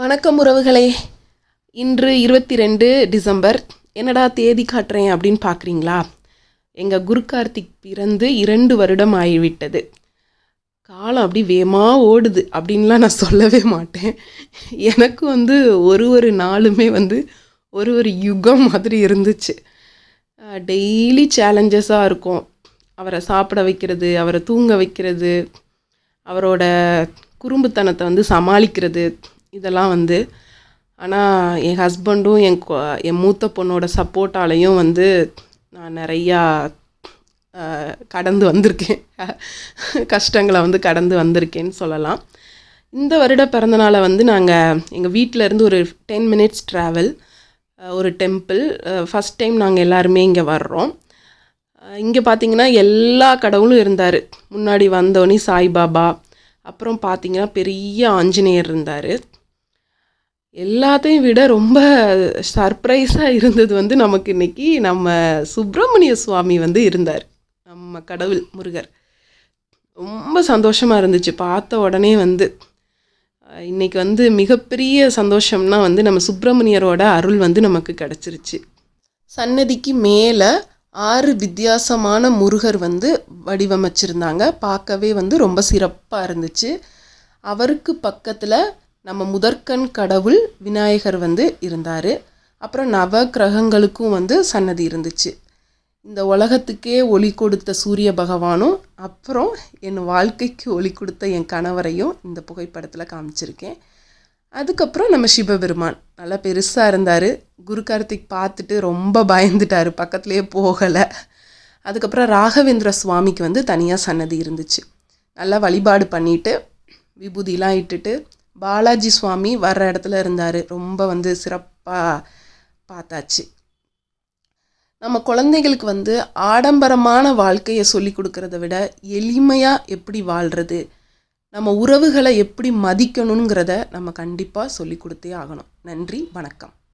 வணக்கம் உறவுகளே. இன்று இருபத்தி ரெண்டு டிசம்பர். என்னடா தேதி காட்டுறேன் அப்படின்னு பார்க்குறீங்களா எங்கள் குரு கார்த்திக் பிறந்து இரண்டு வருடம் ஆகிவிட்டது. காலம் அப்படி வேகமாக ஓடுது அப்படின்லாம் நான் சொல்லவே மாட்டேன். எனக்கு வந்து ஒரு ஒரு நாளுமே வந்து ஒரு ஒரு யுகம் மாதிரி இருந்துச்சு. டெய்லி சேலஞ்சஸாக இருக்கும். அவரை சாப்பிட வைக்கிறது அவரை தூங்க வைக்கிறது அவரோட குறும்புத்தனத்தை வந்து சமாளிக்கிறது இதெல்லாம் வந்து ஆனால் என் ஹஸ்பண்டும் என் என் மூத்த பொண்ணோட சப்போர்ட்டாலையும் வந்து நான் நிறையா கடந்து வந்திருக்கேன். கஷ்டங்களை வந்து கடந்து வந்திருக்கேன்னு சொல்லலாம். இந்த வருட பிறந்தநாளை வந்து நாங்கள் எங்கள் வீட்டில் இருந்து ஒரு டென் மினிட்ஸ் ட்ராவல் ஒரு டெம்பிள் ஃபஸ்ட் டைம் நாங்கள் எல்லாருமே இங்கே வர்றோம். இங்கே பார்த்தீங்கன்னா எல்லா கடவுளும் இருந்தார். முன்னாடி வந்தோடனே சாய்பாபா அப்புறம் பார்த்தீங்கன்னா பெரிய ஆஞ்சநேயர் இருந்தார். எல்லாத்தையும் விட ரொம்ப சர்ப்ரைஸாக இருந்தது வந்து நமக்கு இன்றைக்கி நம்ம சுப்பிரமணிய சுவாமி வந்து இருந்தார். நம்ம கடவுள் முருகர். ரொம்ப சந்தோஷமாக இருந்துச்சு. பார்த்த உடனே வந்து இன்றைக்கி இன்னைக்கு வந்து மிகப்பெரிய சந்தோஷம்னா வந்து நம்ம சுப்பிரமணியரோட அருள் வந்து நமக்கு கிடச்சிருச்சு. சன்னதிக்கு மேலே ஆறு வித்தியாசமான முருகர் வந்து வடிவமைச்சிருந்தாங்க. பார்க்கவே வந்து ரொம்ப சிறப்பாக இருந்துச்சு. அவருக்கு பக்கத்தில் நம்ம முதற்கண் கடவுள் விநாயகர் வந்து இருந்தார். அப்புறம் நவ கிரகங்களுக்கும் வந்து சன்னதி இருந்துச்சு. இந்த உலகத்துக்கே ஒளி கொடுத்த சூரிய பகவானும் அப்புறம் என் வாழ்க்கைக்கு ஒளி கொடுத்த என் கணவரையும் இந்த புகைப்படத்தில் காமிச்சிருக்கேன். அதுக்கப்புறம் நம்ம சிவபெருமான். நல்லா பெருசாக இருந்தார். குரு கார்த்திக் பார்த்துட்டு ரொம்ப பயந்துட்டார். பக்கத்துலேயே போகலை. அதுக்கப்புறம் ராகவேந்திர சுவாமிக்கு வந்து தனியாக சன்னதி இருந்துச்சு. நல்லா வழிபாடு பண்ணிட்டு விபூதிலாம் இட்டுட்டு பாலாஜி சுவாமி வர்ற இடத்துல இருந்தார். ரொம்ப வந்து சிறப்பாக பார்த்தாச்சு. நம்ம குழந்தைகளுக்கு வந்து ஆடம்பரமான வாழ்க்கையை சொல்லி கொடுக்கறத விட எளிமையாக எப்படி வாழ்கிறது நம்ம உறவுகளை எப்படி மதிக்கணுங்கிறத நம்ம கண்டிப்பாக சொல்லி கொடுத்தே ஆகணும். நன்றி வணக்கம்.